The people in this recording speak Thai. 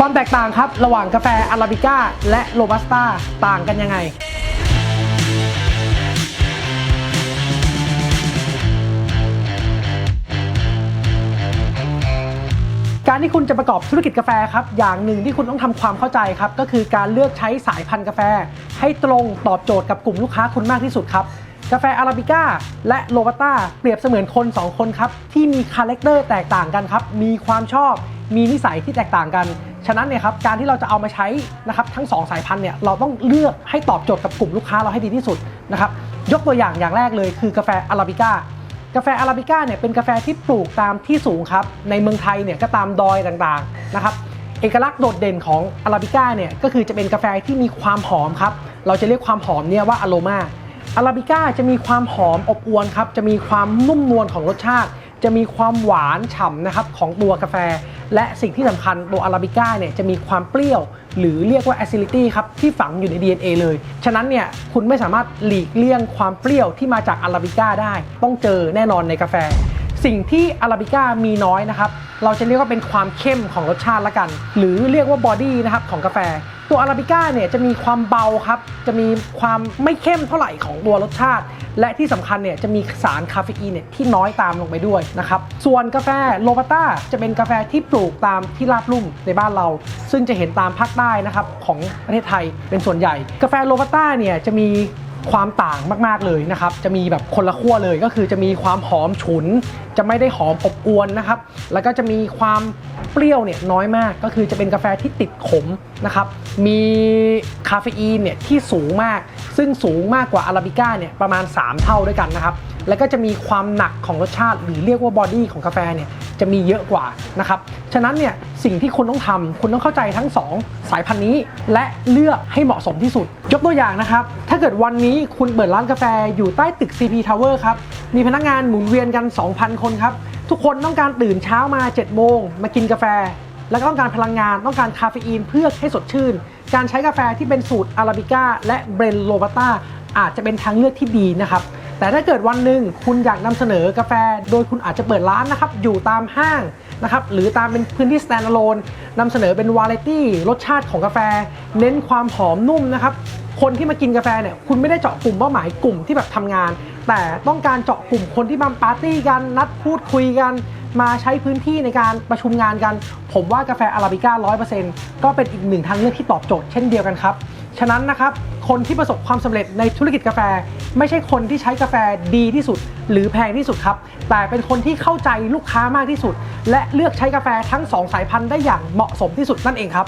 ความแตกต่างครับ ระหว่างกาแฟอาราบิก้าและโรบัสต้าต่างกันยังไง การที่คุณจะประกอบธุรกิจกาแฟครับ อย่างหนึ่งที่คุณต้องทำความเข้าใจครับ ก็คือการเลือกใช้สายพันธุ์กาแฟ ให้ตรงตอบโจทย์กับกลุ่มลูกค้าคุณมากที่สุดครับกาแฟอาราบิก้าและโรบัสต้าเปรียบเสมือนคน 2 คนครับ ที่มีคาแรคเตอร์แตกต่างกันครับ มีความชอบ มีนิสัยที่แตกต่างกัน ฉะนั้นเนี่ยครับการที่เราจะเอามาใช้นะครับทั้ง 2 สายพันธุ์เนี่ยเราต้องเลือกให้ตอบโจทย์กับกลุ่มลูกค้าเราให้ดีที่สุดนะครับยกตัวอย่างอย่างแรกเลยคือกาแฟอาราบิก้ากาแฟอาราบิก้าเนี่ยเป็นกาแฟที่ปลูกตามที่สูงครับในเมืองไทยเนี่ยก็ตามดอยต่างๆนะครับเอกลักษณ์โดดเด่นของอาราบิก้าเนี่ยก็คือจะเป็นกาแฟที่มีความหอมครับเราจะเรียกความหอมเนี่ยว่าอโรมาอาราบิก้าจะมีความหอมอบอวลครับจะมีความนุ่มนวลของรสชาติ จะมีความหวานฉ่ำนะครับของตัวกาแฟ และสิ่งที่สำคัญตัวอาราบิก้าเนี่ยจะมีความเปรี้ยว หรือเรียกว่า acidity ครับที่ฝังอยู่ใน DNA เลย ฉะนั้นเนี่ยคุณไม่สามารถหลีกเลี่ยงความเปรี้ยวที่มาจากอาราบิก้าได้ ต้องเจอแน่นอนในกาแฟ สิ่งที่อาราบิก้ามีน้อยนะครับเราจะเรียกว่าเป็นความเข้มของรสชาติละกัน หรือเรียกว่าบอดี้นะครับของกาแฟ ตัวอาราบิก้าเนี่ยจะมีความเบาครับ จะมีความไม่เข้มเท่าไหร่ของตัวรสชาติ และที่สำคัญเนี่ยจะมีสารคาเฟอีนเนี่ยที่น้อยตามลงไปด้วยนะครับ ส่วนกาแฟโรบัต้าจะเป็นกาแฟที่ปลูกตามที่ราบลุ่มในบ้านเรา ซึ่งจะเห็นตามภาคใต้นะครับของประเทศไทยเป็นส่วนใหญ่ กาแฟโรบัต้าเนี่ยจะมีความต่างมาก ๆ เลยนะครับ จะมีแบบคนละขั้วเลยก็คือจะมีความหอมฉุน จะไม่ได้หอมอบอวนนะครับ แล้วก็จะมีความเปรี้ยวเนี่ยน้อยมาก ก็คือจะเป็นกาแฟที่ติดขมนะครับ มีคาเฟอีนเนี่ยที่สูงมาก ซึ่งสูงมากกว่าอาราบิก้าเนี่ยประมาณ 3 เท่าด้วยกันนะครับ แล้วก็จะมีความหนักของรสชาติ หรือเรียกว่าบอดี้ของกาแฟเนี่ยจะมีเยอะกว่านะครับ ฉะนั้นเนี่ยสิ่งที่คุณต้องทำคุณต้องเข้าใจทั้ง 2 สายพันธุ์นี้ และเลือกให้เหมาะสมที่สุด ยกตัวอย่างนะครับ ถ้าเกิดวันนี้คุณเปิดร้านกาแฟอยู่ใต้ตึก CP Tower ครับ มีพนักงานหมุนเวียนกัน 2,000 คนครับ ทุกคนต้องการตื่นเช้ามา7โมงมากินกาแฟ แล้วก็ต้องการพลังงานต้องการคาเฟอีนเพื่อให้สดชื่น การใช้กาแฟที่เป็นสูตรอาราบิก้าและเบรนโรบัต้าอาจจะเป็นทางเลือกที่ดีนะครับแต่ถ้าเกิดวันหนึ่งคุณอยากนำเสนอกาแฟ โดยคุณอาจจะเปิดร้านนะครับ อยู่ตามห้างนะครับ หรือตามเป็นพื้นที่ standalone นำเสนอเป็นวาไรตี้รสชาติของกาแฟ เน้นความหอมนุ่มนะครับ คนที่มากินกาแฟเนี่ยคุณไม่ได้เจาะกลุ่มเป้าหมายกลุ่มที่แบบทำงาน แต่ต้องการเจาะกลุ่มคนที่มาปาร์ตี้กันนัดพูดคุยกัน มาใช้พื้นที่ในการประชุมงานกัน ผมว่ากาแฟอาราบิก้า100%ก็เป็นอีกหนึ่งทางเลือกที่ตอบโจทย์เช่นเดียวกันครับฉะนั้นนะครับคนที่ประสบความสำเร็จในธุรกิจกาแฟ ไม่ใช่คนที่ใช้กาแฟดีที่สุด หรือแพงที่สุดครับ แต่เป็นคนที่เข้าใจลูกค้ามากที่สุด และเลือกใช้กาแฟทั้งสองสายพันธุ์ได้อย่างเหมาะสมที่สุดนั่นเองครับ